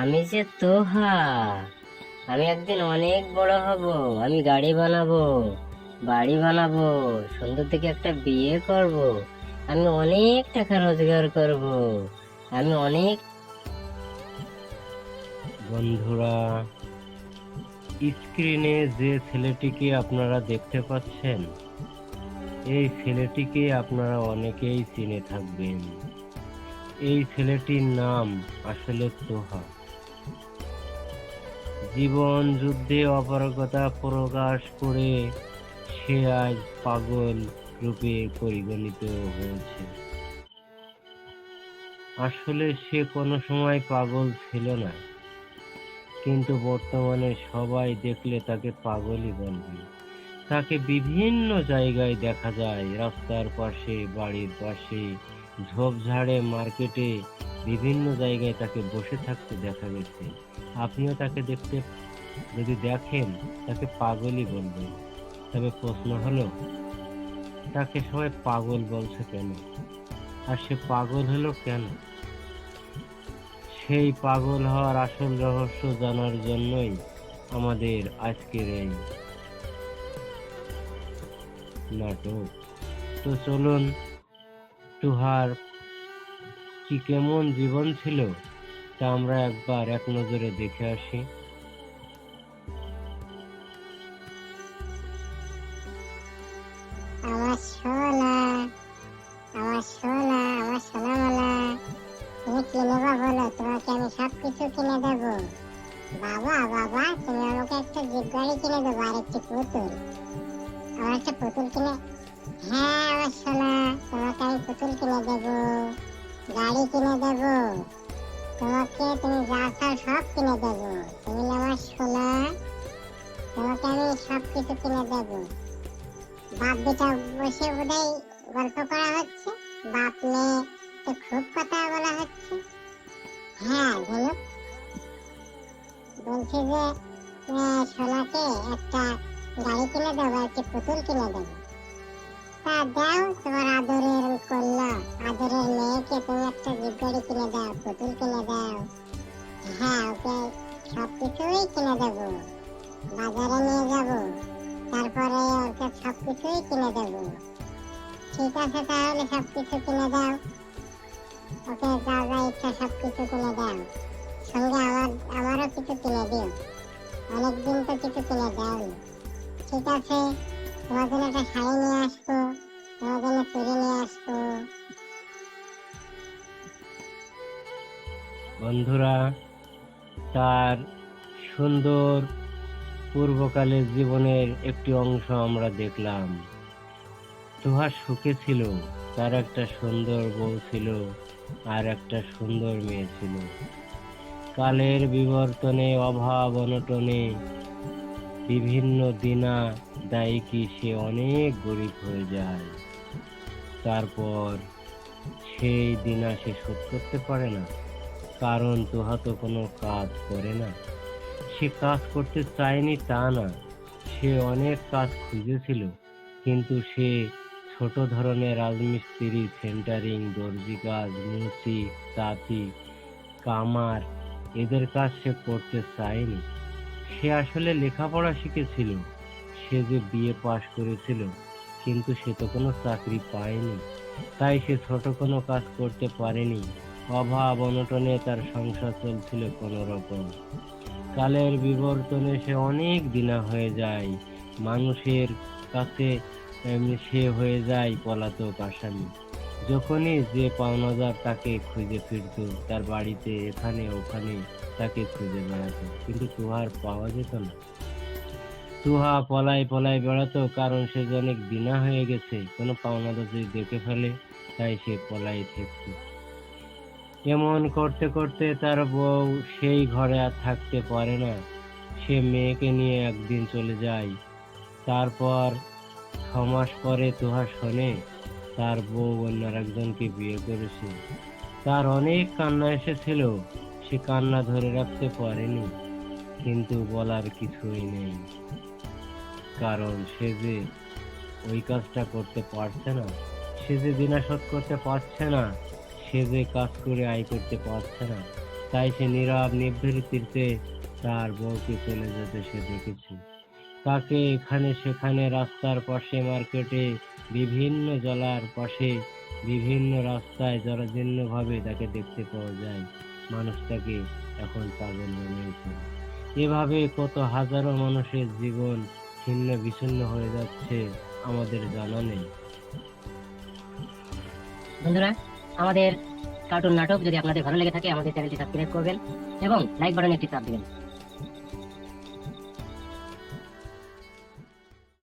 আমি যে তোহা আমি একদিন অনেক বড় হব, আমি গাড়ি বানাবো, বাড়ি বানাবো, সুন্দর থেকে একটা বিয়ে করব, আমি অনেক টাকা রোজগার করব, আমি অনেক বন্ধুরা স্ক্রিনে যে ছেলেটিকে আপনারা দেখতে পাচ্ছেন, এই ছেলেটিকে আপনারা অনেকেই চিনে থাকবেন। এই ছেলেটির নাম আসলে তোহা জীবন যুদ্ধে অপারগতা প্রকাশ করে সে আজ পাগল রূপে পরিগণিত হয়েছে। আসলে সে কোনো সময় পাগল ছিল না, কিন্তু বর্তমানে সবাই দেখলে তাকে পাগলই বলবে। তাকে বিভিন্ন জায়গায় দেখা যায়, রাস্তার পাশে, বাড়ির পাশে ঝোপঝাড়ে মার্কেটে বিভিন্ন জায়গায় তাকে বসে থাকতে দেখা গেছে। আপনিও তাকে দেখতে, যদি দেখেন, তাকে পাগলই বলবেন। তবে প্রশ্ন হলো, তাকে সবাই পাগল বলছে কেন? আর সে পাগল হলো কেন? সেই পাগল হওয়ার আসল রহস্য জানার জন্যই আমাদের আজকের এই নাটক। তো চলুন তুহার কি কেমন জীবন ছিল, তা আমরা একবার এক নজরে দেখে আসি। সব কিছু বাবা বাবা তুমি আমাকে একটা জিপ গাড়ি কিনে দেবো, আর একটি পুতুল। আমার একটা পুতুল কিনে হ্যাঁ আমার তোমাকে পুতুল কিনে দেবো, গাড়ি কিনে দেবো, তোমাকে তুমি যা চাও সব কিনে দেবো। তুমি আমার সোনা, তোমাকে আমি সব কিছু কিনে দেবো। বাপ বেটা বসে বোধহয় গল্প করা হচ্ছে, বাপ মেয়ে তো খুব কথা বলা হচ্ছে। হ্যাঁ ঝিনুক বলছি যে সোনাকে একটা গাড়ি কিনে দেবো একটি পুতুল কিনে দেবো তা দাও তোমার আদরের কন্যা আদরের মেয়েকে তুমি একটা জিপ গাড়ি কিনে দাও, পুতুল কিনে দাও। হ্যাঁ ওকে সব কিছুই কিনে দেবো। বাজারে নিয়ে যাব, তারপরে ওকে সব কিছুই কিনে দেবো। ঠিক আছে তাহলে সব কিছু কিনে দাও। ওকে যা যা ইচ্ছা সব কিছু কিনে দাও। সঙ্গে আমার আমারও কিছু কিনে দিও। অনেকদিন তো কিছু কিনে দাওনি। ঠিক আছে। তোমার একটা শাড়ি নিয়ে আসব তোমার জন্য নিয়ে আসব। বন্ধুরা, তার সুন্দর পূর্বকালের জীবনের একটি অংশ আমরা দেখলাম। তুহার সুখে ছিল, তার একটা সুন্দর বউ ছিল, আর একটা সুন্দর মেয়ে ছিল। কালের বিবর্তনে, অভাব অনটনে, বিভিন্ন দিনা দায়িকি সে অনেক গরিব হয়ে যায়। তারপর সেই দিনা সে শোধ করতে পারে না, কারণ তোহা তো কোনো কাজ করে না। সে কাজ করতে চায়নি তা না, সে অনেক কাজ খুঁজেছিল, কিন্তু সে ছোট ধরনের রাজমিস্ত্রি, সেন্টারিং, দর্জি কাজ মুসি তাঁতি, কামার, এদের কাজ সে করতে চায়নি। সে আসলে লেখাপড়া শিখেছিল। সে যে বিয়ে পাশ করেছিল, কিন্তু সে তো কোনো চাকরি পায়নি। তাই সে ছোট কোনো কাজ করতে পারেনি। অভাব অনটনে তার সংসার চলছিল কোনো রকম কালের বিবর্তনে সে অনেক দিনা হয়ে যায়। মানুষের কাছে সে হয়ে যায় পলাতক আসামি। যখনই যে পাওনাদার তাকে খুঁজে ফিরত, তার বাড়িতে এখানে ওখানে তাকে খুঁজে বেড়াতো। কিন্তু তুহার পাওয়া যেত না। তুহা পলাই পলাই বেড়াতো, কারণ সে যে অনেক দিনা হয়ে গেছে, কোনো পাওনাদার যদি দেখে ফেলে, তাই সে পলাই থাকতো। এমন করতে করতে তার বউ সেই ঘরে আর থাকতে পারে না। সে মেয়েকে নিয়ে একদিন চলে যায়। তারপর ছমাস পরে তুহা শোনে, তার বউ অন্য একজনকে বিয়ে করেছে। তার অনেক কান্না এসেছিল, সে কান্না ধরে রাখতে পারেনি, কিন্তু বলার কিছুই নেই। কারণ সে যে ওই কাজটা করতে পারছে না, সে যে দিনা শোধ করতে পারছে না, সে যে কাজ করে আয় করতে পারছে না, তাই সে নীরব নিভৃতিতে তার বউকে চলে যেতে সে দেখেছে। তাকে এখানে সেখানে রাস্তার পাশে মার্কেটে, বিভিন্ন জলার পাশে, বিভিন্ন রাস্তায় জরাজীর্ণ ভাবে তাকে দেখতে পাওয়া যায়। মানুষটাকে এখন পাগল বানিয়েছে। এভাবে কত হাজারো মানুষের জীবন ছিন্ন বিচ্ছিন্ন হয়ে যাচ্ছে আমাদের জানা নেই। বন্ধুরা, আমাদের কার্টুন নাটক যদি আপনাদের ভালো লেগে থাকে, আমাদের চ্যানেলটি সাবস্ক্রাইব করবেন এবং লাইক বাটনে একটি চাপ দিবেন।